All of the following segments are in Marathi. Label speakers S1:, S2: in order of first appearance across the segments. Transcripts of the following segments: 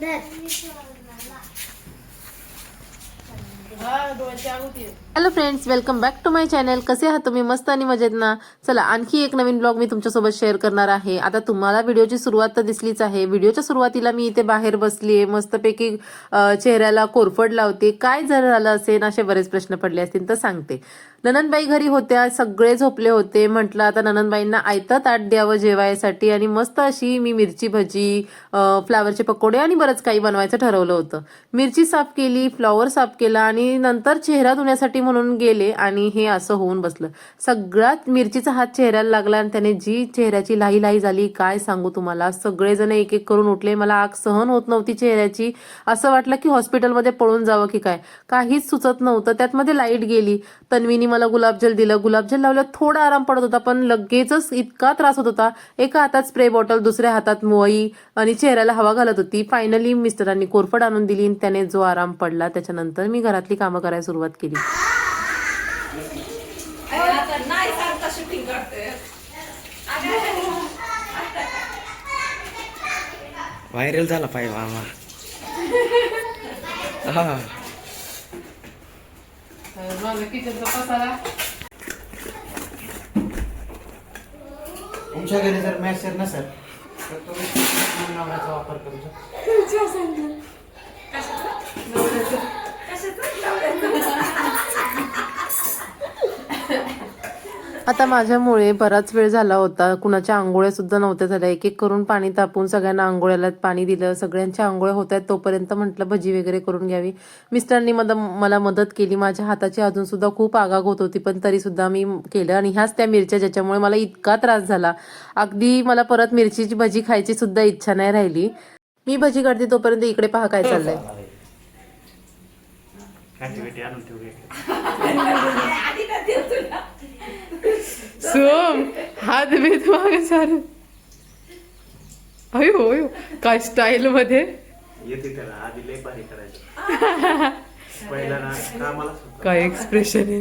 S1: धर हा डोळ्याच्या होती. Hello friends welcome back to my channel कसे आहात तुम्ही? मस्त आणि मजेत ना? चला आणखी एक नवीन ब्लॉग मी तुमच्यासोबत शेअर करणार आहे. आता तुम्हाला व्हिडिओची सुरुवात तर दिसलीच आहे. व्हिडिओच्या सुरुवातीला मी इथे बाहेर बसली आहे. मस्तपैकी चेहऱ्याला कोरफड लावते. काय जर झालं असेल असे बरेच प्रश्न पडले असतील तर सांगते. ननंदबाई घरी होत्या. सगळे झोपले होते. म्हटलं आता ननंदबाईंना आयतं ताट द्यावं जेवायसाठी. आणि मस्त अशी मी मिरची भजी फ्लावरचे पकोडे आणि बरंच काही बनवायचं ठरवलं होतं. मिरची साफ केली फ्लॉवर साफ केला आणि नंतर चेहरा धुण्यासाठी म्हणून गेले आणि हे असं होऊन बसलं. सगळ्यात मिरचीचा हात चेहऱ्याला लागला आणि त्याने जी चेहऱ्याची लाही लाही झाली काय सांगू तुम्हाला? सगळेजण एक एक करून उठले. मला आग सहन होत नव्हती चेहऱ्याची. असं वाटलं की हॉस्पिटलमध्ये पळून जावं की काय? काहीच सुचत नव्हतं. त्यात मध्ये लाइट गेली. तन्वीनी मला गुलाबजल दिलं. गुलाबजल लावलं थोडा आराम पडत होता पण लगेचच इतका त्रास होत होता. एका हातात स्प्रे बॉटल दुसऱ्या हातात मोई आणि चेहऱ्याला हवा घालत होती. फायनली मिस्टरांनी कोरफड आणून दिली आणि त्याने जो आराम पडला त्याच्यानंतर मी घरातली कामं करायला सुरुवात केली.
S2: नाही सांगता शूटिंग करते
S3: व्हायरल झाला पाहिजे मामा हा.
S1: किचनचा पसारा.
S3: तुमच्या घरी जर मॅचर नसेल तर तुम्ही नावाचा वापर करू शकता.
S1: आता माझ्यामुळे बराच वेळ झाला होता. कुणाच्या आंघोळ्या सुद्धा नव्हत्या झाल्या. एक एक करून पाणी तापून सगळ्यांना आंघोळ्याला पाणी दिलं. सगळ्यांच्या आंघोळ्या होत आहेत तोपर्यंत म्हटलं भजी वगैरे करून घ्यावी. मिस्टरांनी मद मला मदत केली. माझ्या हाताची अजून सुद्धा खूप आगाग होत होती पण तरी सुद्धा मी केलं. आणि ह्याच त्या मिरच्या ज्याच्यामुळे मला इतका त्रास झाला. अगदी मला परत मिरचीची भजी खायची सुद्धा इच्छा नाही राहिली. मी भजी काढते तोपर्यंत इकडे पहा काय चाललंय.
S3: आणून
S1: सोम हात बीत मागे सार अयो अयो काय स्टाईल मध्ये
S3: येते त्याला आधी लय भारी करायचं पहिला ना कामाला सुद्धा
S1: काय एक्सप्रेशन आहे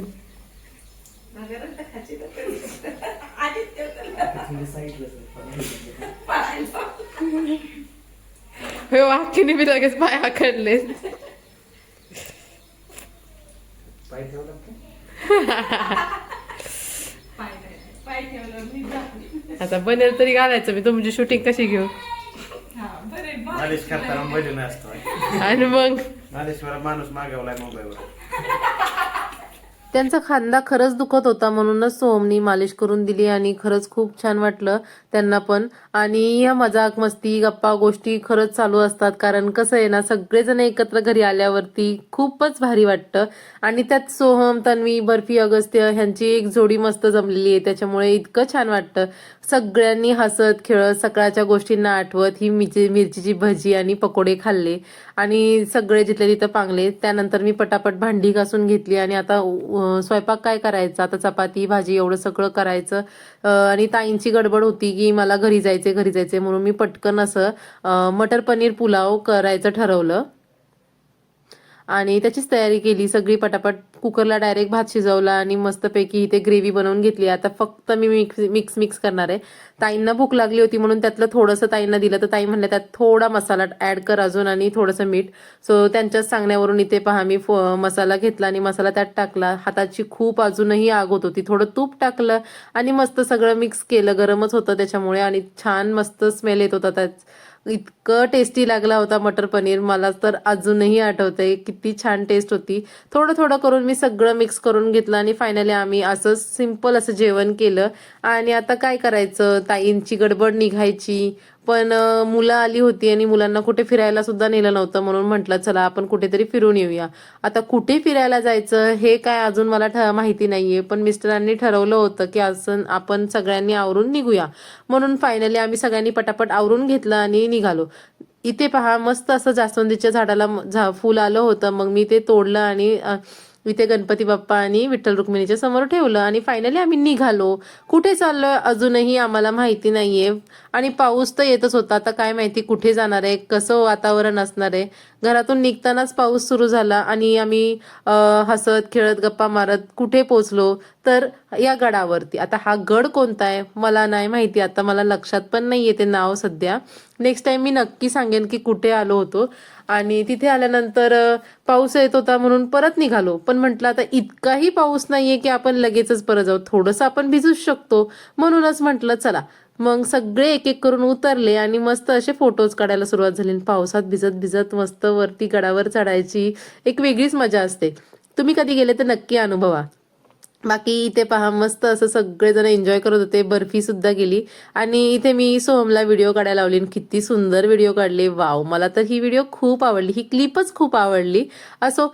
S2: आधी देऊ तुला
S1: हो आखीने मी लगेच पाय आखडले
S3: पाय ठेवला का?
S2: पाय नाही, पाय ठेवलं मी जाते
S1: आता बनेल तरी घालायचं मी तुमची शूटिंग कशी घेऊ?
S2: हा
S3: मालिश करताना भजन असतो
S1: आणि मग?
S3: मालिशवर माणूस मागवलाय मोबाईलवर.
S1: त्यांचा खांदा खरंच दुखत होता म्हणूनच सोहमनी मालिश करून दिली आणि खरंच खूप छान वाटलं. त्यांना पण आणि या मजाक मस्ती गप्पा गोष्टी खरंच चालू असतात. कारण कसं आहे ना सगळेजण एकत्र घरी आल्यावरती खूपच भारी वाटतं. आणि त्यात सोहम तन्वी बर्फी अगस्त्य ह्यांची एक जोडी मस्त जमलेली आहे. त्याच्यामुळे इतकं छान वाटतं. सगळ्यांनी हसत खेळत सकाळच्या गोष्टींना आठवत ही मिरची मिरचीची भजी आणि पकोडे खाल्ले. आणि सगळे जिथले तिथं पांगले. त्यानंतर मी पटापट भांडी घासून घेतली आणि आता स्वयंपाक काय करायचा? आता चपाती भाजी एवढं सगळं करायचं. आणि ताईंची गडबड होती की मला घरी जायचे घरी जायचे म्हणून मी पटकन असं मटर पनीर पुलाव करायचं ठरवलं. आणि त्याचीच तयारी केली. सगळी पटापट कुकरला डायरेक्ट भात शिजवला आणि मस्तपैकी इथे ग्रेव्ही बनवून घेतली. आता फक्त मी मिक्स मिक्स मिक्स करणार आहे. ताईंना भूक लागली होती म्हणून त्यातलं थोडंसं ताईंना दिलं. तर ताई म्हणल्या त्यात थोडा मसाला ऍड कर अजून आणि थोडंसं मीठ. सो त्यांच्याच सांगण्यावरून इथे पहा मी फ- मसाला घेतला आणि मसाला त्यात टाकला. हाताची खूप अजूनही आग होत होती. थोडं तूप टाकलं आणि मस्त सगळं मिक्स केलं. गरमच होतं त्याच्यामुळे आणि छान मस्त स्मेल येत होता त्यात. इतकं टेस्टी लागला होता मटर पनीर मला तर अजूनही आठवतंय. किती छान टेस्ट होती. थोडं थोडं करून मी सगळं मिक्स करून घेतलं आणि फायनली आम्ही असं सिंपल असं जेवण केलं. आणि आता काय करायचं? ताईंची गडबड निघायची. पण मुलं आली होती आणि मुलांना कुठे फिरायला सुद्धा नेलं नव्हतं म्हणून म्हटलं चला आपण कुठेतरी फिरून येऊया. आता कुठे फिरायला जायचं हे काय अजून मला ठ माहिती नाहीये पण मिस्टरांनी ठरवलं होतं की असं आपण सगळ्यांनी आवरून निघूया. म्हणून फायनली आम्ही सगळ्यांनी पटापट आवरून घेतलं आणि निघालो. इथे पहा मस्त असं जास्वंदीच्या झाडाला झा फुल आलं होतं. मग मी ते तोडलं आणि इथे गणपती बाप्पा आणि विठ्ठल रुक्मिणीच्या समोर ठेवलं आणि फायनली आम्ही निघालो. कुठे चाललोय अजूनही आम्हाला माहिती नाहीये. आणि पाऊस तर येतच होता. आता काय माहिती कुठे जाणार आहे? कसं वातावरण असणार आहे? घरातून निघतानाच पाऊस सुरू झाला आणि आम्ही हसत खेळत गप्पा मारत कुठे पोचलो तर या गडावरती. आता हा गड कोणता आहे? मला नाही माहिती. आता मला लक्षात पण नाही येते नाव सध्या. नेक्स्ट टाइम मी नक्की सांगेन की कुठे आलो होतो. आणि तिथे आल्यानंतर पाऊस येत होता म्हणून परत निघालो. पण म्हटलं आता इतकाही पाऊस नाहीये की आपण लगेचच परत जाऊ. थोडंसं आपण भिजूच शकतो. म्हणूनच म्हटलं चला. मग सगळे एक एक करून उतरले आणि मस्त असे फोटोज काढायला सुरुवात झाली. आणि पावसात भिजत भिजत मस्त वरती गडावर चढायची एक वेगळीच मजा असते. तुम्ही कधी गेले तर नक्की अनुभवा. बाकी इथे पहा मस्त असं सगळेजण एन्जॉय करत होते. बर्फी सुद्धा गेली आणि इथे मी सोहमला व्हिडिओ काढायला लावली आणि किती सुंदर व्हिडिओ काढले. वाव मला तर ही व्हिडिओ खूप आवडली. ही क्लिपच खूप आवडली. असो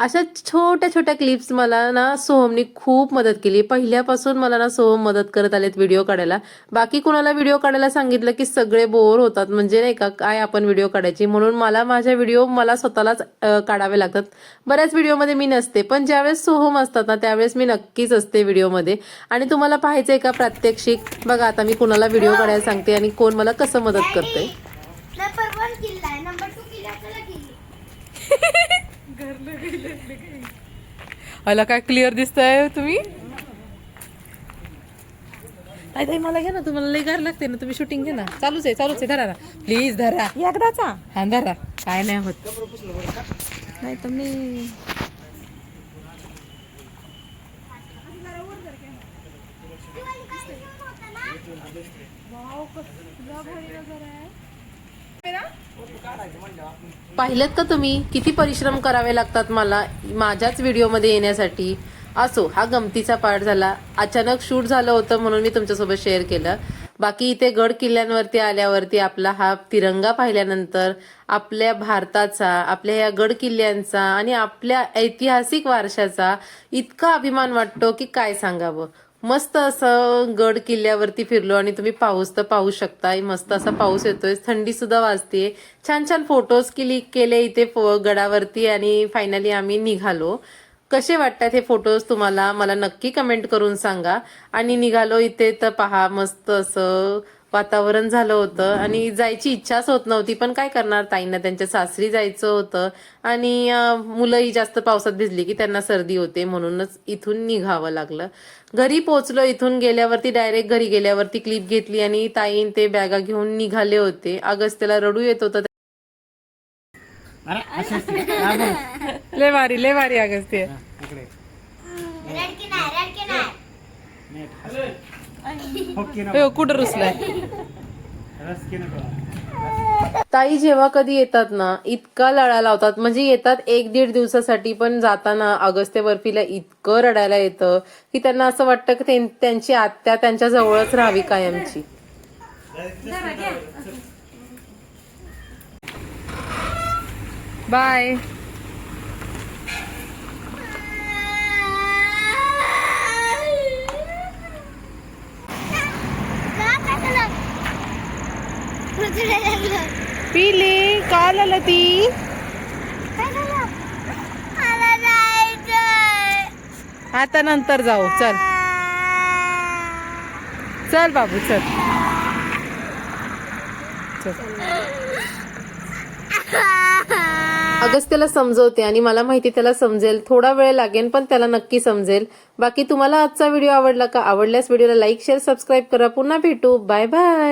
S1: अशा छोट्या छोट्या क्लिप्स मला ना सोहमनी खूप मदत केली. पहिल्यापासून मला ना सोहम मदत करत आलेत व्हिडिओ काढायला. बाकी कुणाला व्हिडिओ काढायला सांगितलं की सगळे बोर होतात. म्हणजे नाही का काय आपण व्हिडिओ काढायची? म्हणून मला माझ्या व्हिडिओ मला स्वतःलाच काढावे लागतात. बऱ्याच व्हिडिओमध्ये मी नसते. पण ज्यावेळेस सोहम असतात ना त्यावेळेस मी नक्कीच असते व्हिडिओमध्ये आणि तुम्हाला पाहायचंय का प्रात्यक्षिक? बघा आता मी कुणाला व्हिडिओ काढायला सांगते आणि कोण मला कसं मदत करते
S4: नंबर वन किल्ला आहे. नंबर टू किल्ला.
S2: मला काय क्लिअर दिसतंय तुम्ही? ताई ताई मला घ्या ना तुम्हाला लई गार लागते ना तुम्ही शूटिंग घ्या ना. चालूच आहे चालूच आहे धरा ना. प्लीज धरा. एकदाचा? हा धरा. काय नाही होत. नाही तर मी
S1: पाहिलेत का तुम्ही? किती परिश्रम करावे लागतात मला माझ्याच व्हिडिओमध्ये येण्यासाठी? असो हा गमतीचा पार्ट झाला. अचानक शूट झालं होतं म्हणून मी तुमच्यासोबत शेअर केलं. बाकी इथे गड किल्ल्यांवरती आल्यावरती आपला हा तिरंगा पाहिल्यानंतर आपल्या भारताचा आपल्या या गड किल्ल्यांचा आणि आपल्या ऐतिहासिक वारशाचा इतका अभिमान वाटतो की काय सांगावं? मस्त असं गड किल्ल्यावरती फिरलो आणि तुम्ही पाऊस तर पाहू शकता मस्त असा पाऊस येतोय. थंडी सुद्धा वाजते छान छान फोटोज क्लिक केले इथे फो- गडावरती आणि फायनली आम्ही निघालो. कसे वाटतात हे फोटोज तुम्हाला? मला नक्की कमेंट करून सांगा. आणि निघालो इथे तर पहा मस्त असं वातावरण झालं होतं आणि जायची इच्छाच होत नव्हती. पण काय करणार? ताईंना त्यांच्या सासरी जायचं होतं. आणि मुलंही जास्त पावसात भिजली की त्यांना सर्दी होते म्हणूनच इथून निघावं लागलं. घरी पोहोचलो. इथून गेल्यावरती डायरेक्ट घरी गेल्यावरती क्लिप घेतली आणि ताईन ते बॅगा घेऊन निघाले होते. अगस्त्यला रडू येत होतं.
S3: हा.
S2: लय भारी लय भारी अगस्त्य
S3: हा,
S2: कुठं रुसलाय?
S1: ताई जेव्हा कधी येतात ना इतका लळा लावतात. म्हणजे येतात एक दीड दिवसासाठी पण जाताना अगस्त्य बर्फीला इतकं रडायला येतं की त्यांना असं वाटतं की त्यां- त्यांची आत्या त्यांच्या जवळच राहावी कायमची
S2: बाय
S4: का काय झालं रुतुला लागलं
S2: पिली काल आला ती.
S4: काय झालं
S2: आता नंतर जाऊ चल. चल बाबू चल. चल.
S1: अगस्त्याला समजवते आणि मला माहिती त्याला समजेल. थोडा वेळ लागेल पण त्याला नक्की समजेल. बाकी तुम्हाला आजचा व्हिडिओ आवडला का? आवडल्यास व्हिडिओला लाईक शेअर सबस्क्राईब करा. पुन्हा भेटू. Bye bye